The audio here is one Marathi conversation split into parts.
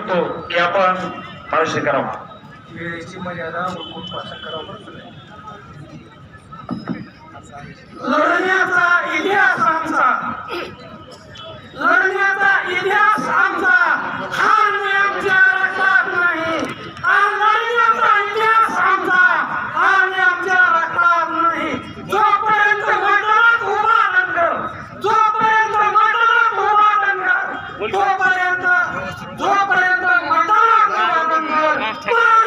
करतो. की आपण मार्गदर्शन करावा. वेळेची मर्यादा करावं. जोपर्यंत जोपर्यंत मतदार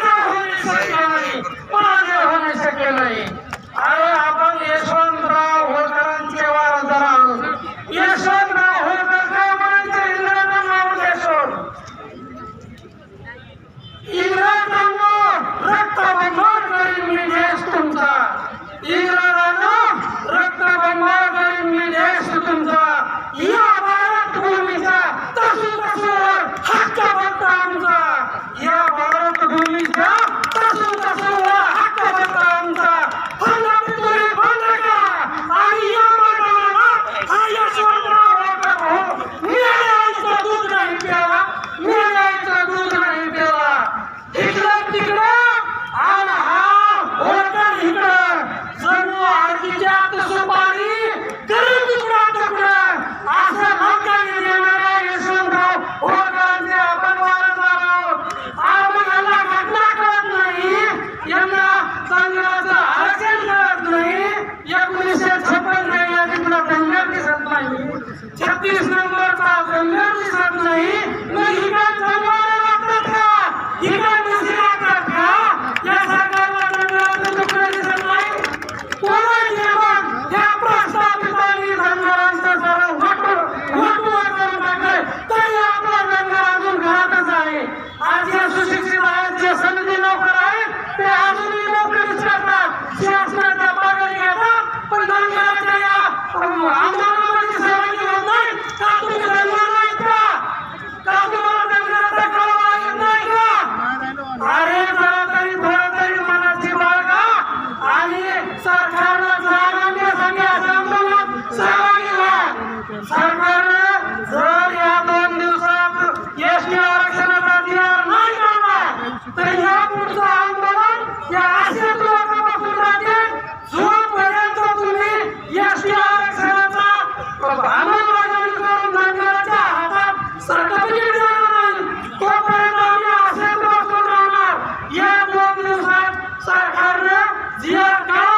加油！